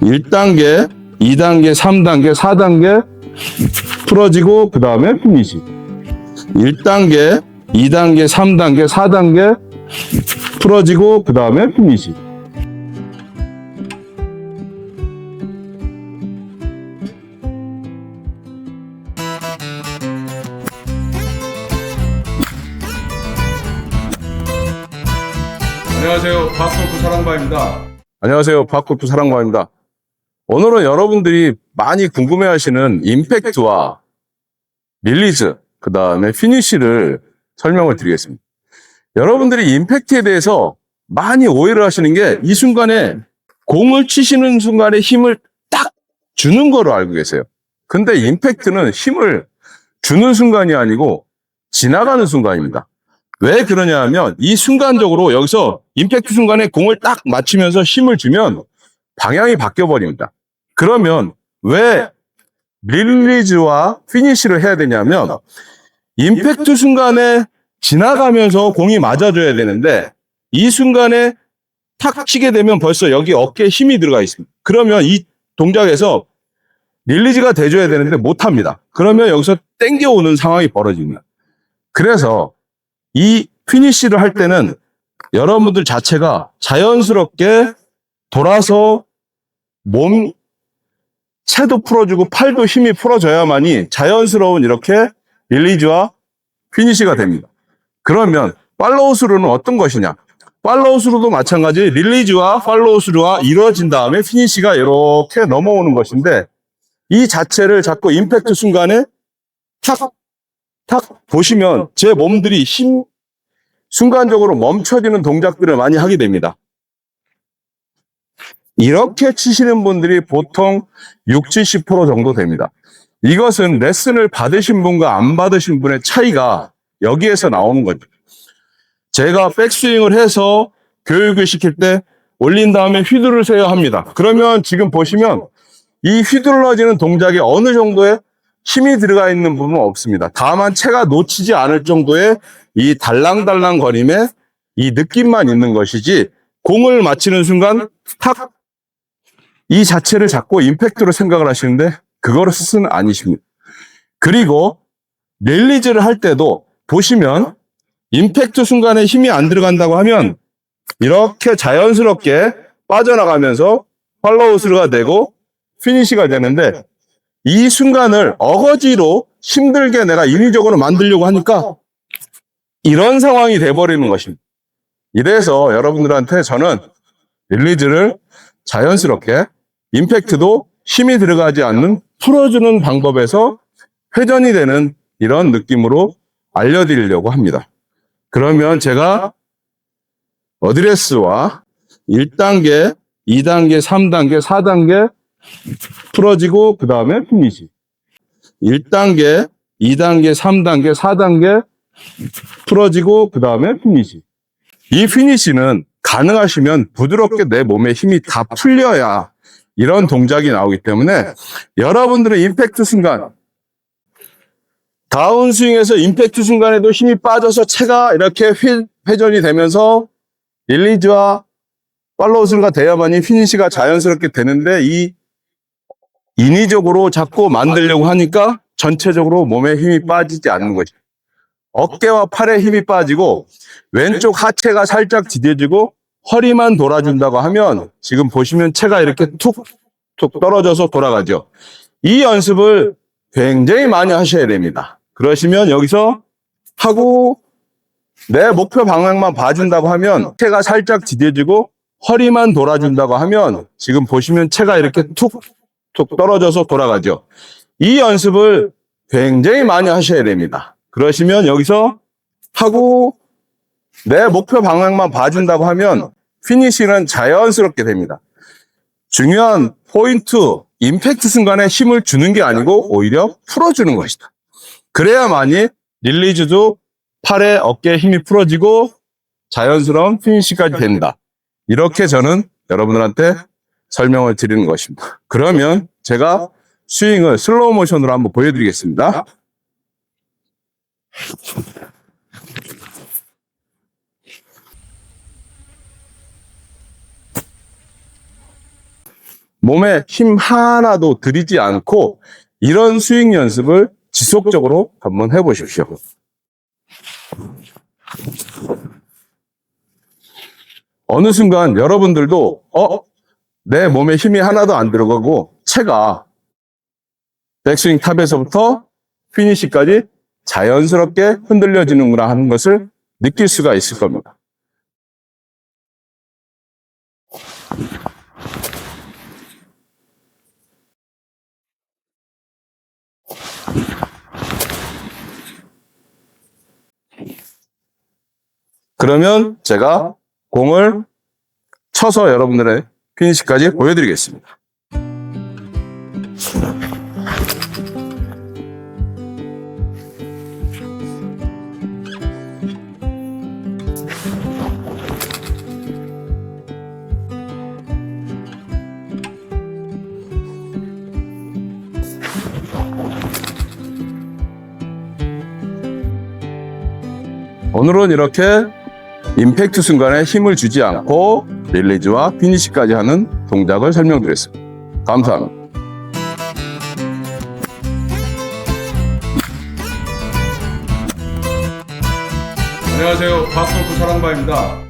1단계, 2단계, 3단계, 4단계 풀어지고 그 다음에 피니시. 1단계, 2단계, 3단계, 4단계 풀어지고 그 다음에 피니시. 안녕하세요. 박골프 사랑바입니다. 안녕하세요. 박골프 사랑바입니다. 오늘은 여러분들이 많이 궁금해하시는 임팩트와 릴리즈, 그 다음에 피니쉬를 설명을 드리겠습니다. 여러분들이 임팩트에 대해서 많이 오해를 하시는 게 이 순간에 공을 치시는 순간에 힘을 딱 주는 거로 알고 계세요. 근데 임팩트는 힘을 주는 순간이 아니고 지나가는 순간입니다. 왜 그러냐 하면 이 순간적으로 여기서 임팩트 순간에 공을 딱 맞추면서 힘을 주면 방향이 바뀌어 버립니다. 그러면 왜 릴리즈와 피니쉬를 해야 되냐면 임팩트 순간에 지나가면서 공이 맞아줘야 되는데 이 순간에 탁 치게 되면 벌써 여기 어깨에 힘이 들어가 있습니다. 그러면 이 동작에서 릴리즈가 돼줘야 되는데 못합니다. 그러면 여기서 땡겨오는 상황이 벌어집니다. 그래서 이 피니쉬를 할 때는 여러분들 자체가 자연스럽게 돌아서 몸 채도 풀어주고 팔도 힘이 풀어져야만이 자연스러운 이렇게 릴리즈와 피니쉬가 됩니다. 그러면 팔로우 스루는 어떤 것이냐? 팔로우 스루도 마찬가지 릴리즈와 팔로우 스루가 이루어진 다음에 피니쉬가 이렇게 넘어오는 것인데 이 자체를 자꾸 임팩트 순간에 탁, 탁 보시면 제 몸들이 힘, 순간적으로 멈춰지는 동작들을 많이 하게 됩니다. 이렇게 치시는 분들이 보통 60, 70% 정도 됩니다. 이것은 레슨을 받으신 분과 안 받으신 분의 차이가 여기에서 나오는 거죠. 제가 백스윙을 해서 교육을 시킬 때 올린 다음에 휘두르세요 합니다. 그러면 지금 보시면 이 휘둘러지는 동작에 어느 정도의 힘이 들어가 있는 부분은 없습니다. 다만 채가 놓치지 않을 정도의 이 달랑달랑 거림에 이 느낌만 있는 것이지 공을 맞히는 순간 탁 이 자체를 잡고 임팩트로 생각을 하시는데 그것은 아니십니다. 그리고 릴리즈를 할 때도 보시면 임팩트 순간에 힘이 안 들어간다고 하면 이렇게 자연스럽게 빠져나가면서 팔로우스루가 되고 피니시가 되는데 이 순간을 어거지로 힘들게 내가 인위적으로 만들려고 하니까 이런 상황이 돼버리는 것입니다. 이래서 여러분들한테 저는 릴리즈를 자연스럽게 임팩트도 힘이 들어가지 않는 풀어주는 방법에서 회전이 되는 이런 느낌으로 알려드리려고 합니다. 그러면 제가 어드레스와 1단계, 2단계, 3단계, 4단계 풀어지고 그 다음에 피니시. 1단계, 2단계, 3단계, 4단계 풀어지고 그 다음에 피니시. 이 피니시는 가능하시면 부드럽게 내 몸에 힘이 다 풀려야 이런 동작이 나오기 때문에 여러분들의 임팩트 순간 다운스윙에서 임팩트 순간에도 힘이 빠져서 채가 이렇게 회, 회전이 되면서 릴리즈와 팔로우스가 돼야만이 피니시가 자연스럽게 되는데 이 인위적으로 자꾸 만들려고 하니까 전체적으로 몸에 힘이 빠지지 않는 것이 어깨와 팔에 힘이 빠지고 왼쪽 하체가 살짝 지대지고 허리만 돌아준다고 하면 지금 보시면 채가 이렇게 툭툭 떨어져서 돌아가죠. 이 연습을 굉장히 많이 하셔야 됩니다. 그러시면 여기서 하고 내 목표 방향만 봐준다고 하면 채가 살짝 지대지고 허리만 돌아준다고 하면 지금 보시면 채가 이렇게 툭툭 떨어져서 돌아가죠. 이 연습을 굉장히 많이 하셔야 됩니다. 그러시면 여기서 하고 내 목표 방향만 봐준다고 하면 피니시는 자연스럽게 됩니다. 중요한 포인트, 임팩트 순간에 힘을 주는 게 아니고 오히려 풀어주는 것이다. 그래야만이 릴리즈도 팔에 어깨에 힘이 풀어지고 자연스러운 피니시까지 된다. 이렇게 저는 여러분들한테 설명을 드리는 것입니다. 그러면 제가 스윙을 슬로우 모션으로 한번 보여드리겠습니다. 몸에 힘 하나도 들이지 않고 이런 스윙 연습을 지속적으로 한번 해보십시오. 어느 순간 여러분들도 어? 내 몸에 힘이 하나도 안 들어가고 채가 백스윙 탑에서부터 피니시까지 자연스럽게 흔들려지는구나 하는 것을 느낄 수가 있을 겁니다. 그러면 제가 공을 쳐서 여러분들의 피니시까지 보여드리겠습니다. 오늘은 이렇게 임팩트 순간에 힘을 주지 않고 릴리즈와 피니시까지 하는 동작을 설명드렸습니다. 감사합니다. 안녕하세요. 박골프 사랑바입니다.